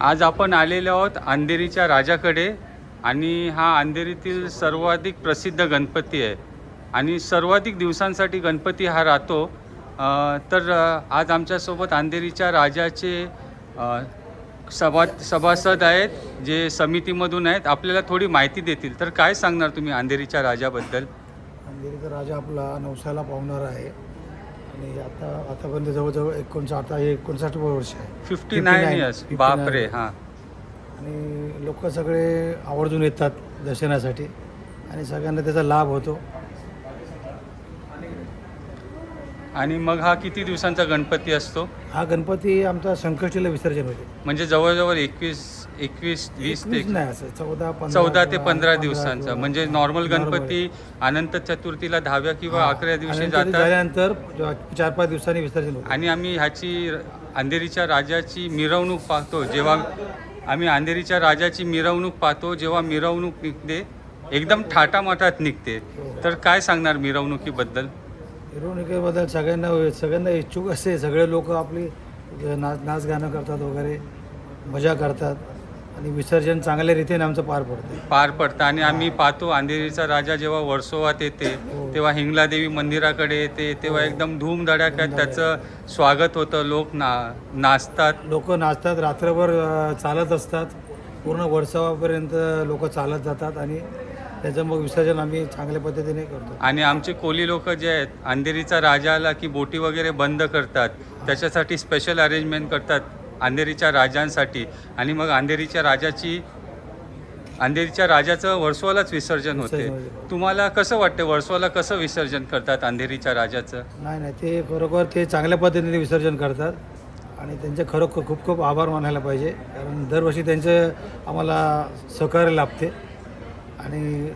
आज आपण आलेलो आहोत अंधेरीच्या राजाकडे आणि हा अंधेरीतील सर्वाधिक प्रसिद्ध गणपती आहे. आणि सर्वाधिक दिवसांसाठी गणपती हा राहतो. तर आज आमच्यासोबत अंधेरीच्या राजाचे सभा सभासद आहेत जे समितीमधून आहेत. आपल्याला थोडी माहिती देतील. तर काय सांगणार तुम्ही अंधेरीच्या राजाबद्दल? अंधेरीचा राजा आपला नवसाला पावणारा आहे. आणि आता आतापर्यंत जवळजवळ एकोणसाठ आता हे एकोणसाठ वर्ष आहे. फिफ्टी नाईन इयर्स 59 बापरे हां. आणि लोक सगळे आवर्जून येतात दर्शनासाठी आणि सगळ्यांना त्याचा लाभ होतो. आणि मग हा किती दिवसांचा गणपती असतो? हा गणपती आमचा संकष्टीला विसर्जन होते. म्हणजे जवळजवळ एकवीस एकवीस वीस ते एकवीस नाही असं चौदा पंधरा चौदा ते किंवा पंधरा दिवसांचा. किंवा- म्हणजे नॉर्मल. गणपती अनंत चतुर्थीला दहाव्या किंवा हा. अकराव्या दिवशी आणि ते जातात. झाल्यानंतर चार पाच दिवसांनी विसर्जन होतं. आणि आम्ही ह्याची अंधेरीच्या राजाची मिरवणूक पाहतो. जेव्हा आम्ही अंधेरीच्या राजाची मिरवणूक पाहतो जेव्हा मिरवणूक निघते एकदम थाटामाटात निघते. तर काय सांगणार मिरवणुकीबद्दल? मिरवणुकीबद्दल सगळ्यांना सगळ्यांना इच्छुक असते सगळे लोक आपली नाच नाच गाणं करतात वगैरे मजा करतात. आणि विसर्जन चांगल्या रीतीने आमचं पार पडतं. पार पडतं. आणि आम्ही पाहतो अंधेरीचा राजा जेव्हा वर्सोवात येते हो. तेव्हा हिंगलादेवी मंदिराकडे येते तेव्हा हो. एकदम धूमधडाक्यात त्याचं स्वागत होतं. लोक ना नाचतात. लोक नाचतात रात्रभर चालत असतात. पूर्ण वर्षावापर्यंत लोक चालत जातात. आणि त्याचं मग विसर्जन आम्ही चांगल्या पद्धतीने करतो. आणि आमचे कोली लोक जे आहेत अंधेरीचा राजा आला की बोटी वगैरे बंद करतात त्याच्यासाठी स्पेशल अरेंजमेंट करतात अंधेरीच्या राजांसाठी. आणि मग अंधेरीच्या राजाची अंधेरीच्या राजाचं वर्सोवालाच विसर्जन होते. तुम्हाला कसं वाटतं वर्सोवाला कसं विसर्जन करतात अंधेरीच्या राजाचं? नाही नाही ते खरोखर ते चांगल्या पद्धतीने विसर्जन करतात. आणि त्यांचे खरोखर खूप खूप आभार मानायला पाहिजे. कारण दरवर्षी त्यांचं आम्हाला सहकार्य लाभते. आणि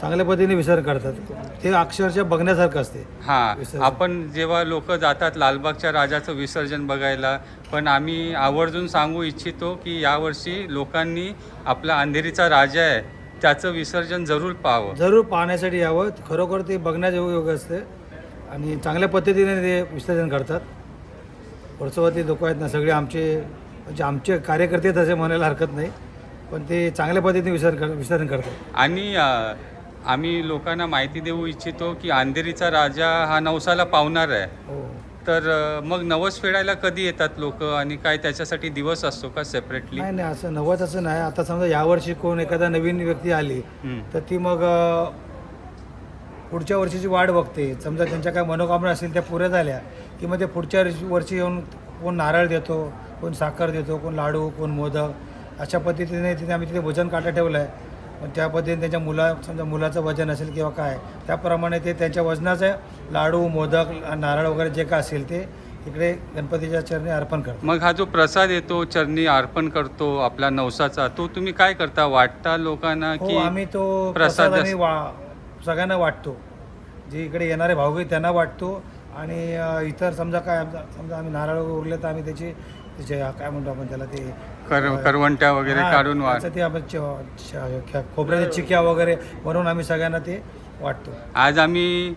चांगल्या पद्धतीने विसर्जन करतात ते अक्षरशः बघण्यासारखं असते. हां. आपण जेव्हा लोक जातात लालबागच्या राजाचं विसर्जन बघायला पण आम्ही आवर्जून सांगू इच्छितो की यावर्षी लोकांनी आपला अंधेरीचा राजा आहे त्याचं विसर्जन जरूर पाहावं. जरूर पाहण्यासाठी यावं. खरोखर ते बघण्याजोगं योग असते. आणि चांगल्या पद्धतीने ते विसर्जन करतात वर्षवती लोक आहेत ना सगळे आमचे म्हणजे आमचे कार्यकर्ते तसे म्हणायला हरकत नाही. पण ते चांगल्या पद्धतीने विसर्जन कर विसर्जन करतात. आणि अ, आम्ही लोकांना माहिती देऊ इच्छितो की अंधेरीचा राजा हा नवसाला पावणार आहे. हो. तर अ, मग नवस फेडायला कधी येतात लोक आणि काय त्याच्यासाठी दिवस असतो का सेपरेटली नाही नाही असं नवत असं नाही. आता समजा यावर्षी कोण एखादा नवीन व्यक्ती आली तर ती मग अ, पुढच्या वर्षीची वाट बघते. समजा त्यांच्या काय मनोकामना असतील त्या पुऱ्या झाल्या की मग ते पुढच्या वर्षी- वर्षी येऊन कोण नारळ देतो कोण साखर देतो कोण लाडू कोण मोदक अशा पद्धतीने तिथे आम्ही तिथे वजन काटा ठेवलं आहे पण त्या पद्धतीने त्यांच्या मुला समजा मुलाचं वजन असेल किंवा काय त्याप्रमाणे ते त्यांच्या वजनाचं लाडू मोदक नारळ वगैरे जे काय असेल ते इकडे गणपतीच्या चरणी अर्पण करतात. मग हा जो प्रसाद येतो चरणी अर्पण करतो आपला नवसाचा तो तुम्ही काय करता? वाटता लोकांना हो की आम्ही तो प्रसाद आम्ही वा सगळ्यांना वाटतो. जे इकडे येणारे भाऊ त्यांना वाटतो. आणि इतर समजा काय समजा आम्ही नारळ उरले तर आम्ही त्याची त्याचे काय म्हणतो आपण त्याला ते कर करवंट्या वगैरे हा, काढून वाट त्याचं ते आपण च- खोबऱ्याच्या चिक्या वगैरे बनवून आम्ही सगळ्यांना ते वाटतो. आज आम्ही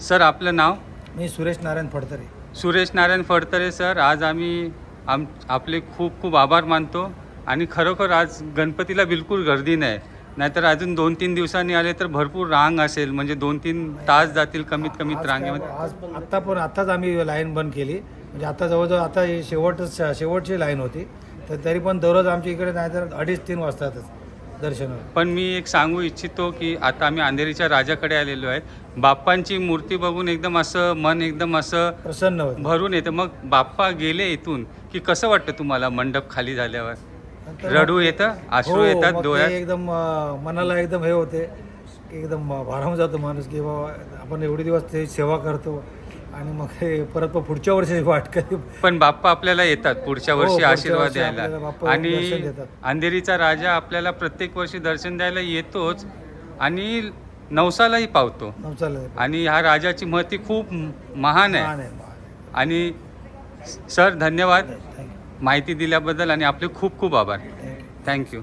सर आपलं नाव? मी सुरेश नारायण फडतरे. सुरेश नारायण फडतरे सर आज आम्ही आम आपले खूप खूप आभार मानतो आणि खरोखर आज गणपतीला बिलकुल गर्दी नाही. नाहीतर अजून दोन तीन दिवसांनी आले तर भरपूर रांग असेल. म्हणजे दोन तीन तास जातील कमीत कमीत आज रांगेमध्ये. काय- आज आत्ता पण आत्ताच आम्ही लाईन बंद केली. म्हणजे आता जवळजवळ आता ही शेवटच शेवटची लाईन होती. तर तरी पण दररोज आमच्या इकडे नाही तर अडीच तीन वाजतातच दर्शन पण मी एक सांगू इच्छितो की आता आम्ही अंधेरीच्या राजाकडे आलेलो आहे. बाप्पांची मूर्ती बघून एकदम असं मन एकदम असं प्रसन्न होत. भरून येतं. मग बाप्पा गेले इथून की कसं वाटतं तुम्हाला मंडप खाली झाल्यावर? रडू येतं अश्रू हो, येतात डोळ्यात. एकदम मनाला एकदम हे होते एकदम भारावून जातो माणूस की बाबा आपण एवढे दिवस ते सेवा करतो आणि मग हे परत पुढच्या वर्षी वाट कधी पण बाप्पा आपल्याला येतात पुढच्या हो, वर्षी आशीर्वाद द्यायला आणि. अंधेरीचा राजा आपल्याला प्रत्येक वर्षी दर्शन द्यायला येतोच आणि नवसालाही पावतो. आणि ह्या राजाची महती खूप महान आहे. आणि सर धन्यवाद. माहिती दिल्याबद्दल आणि आपले खूप खूप आभार. थँक्यू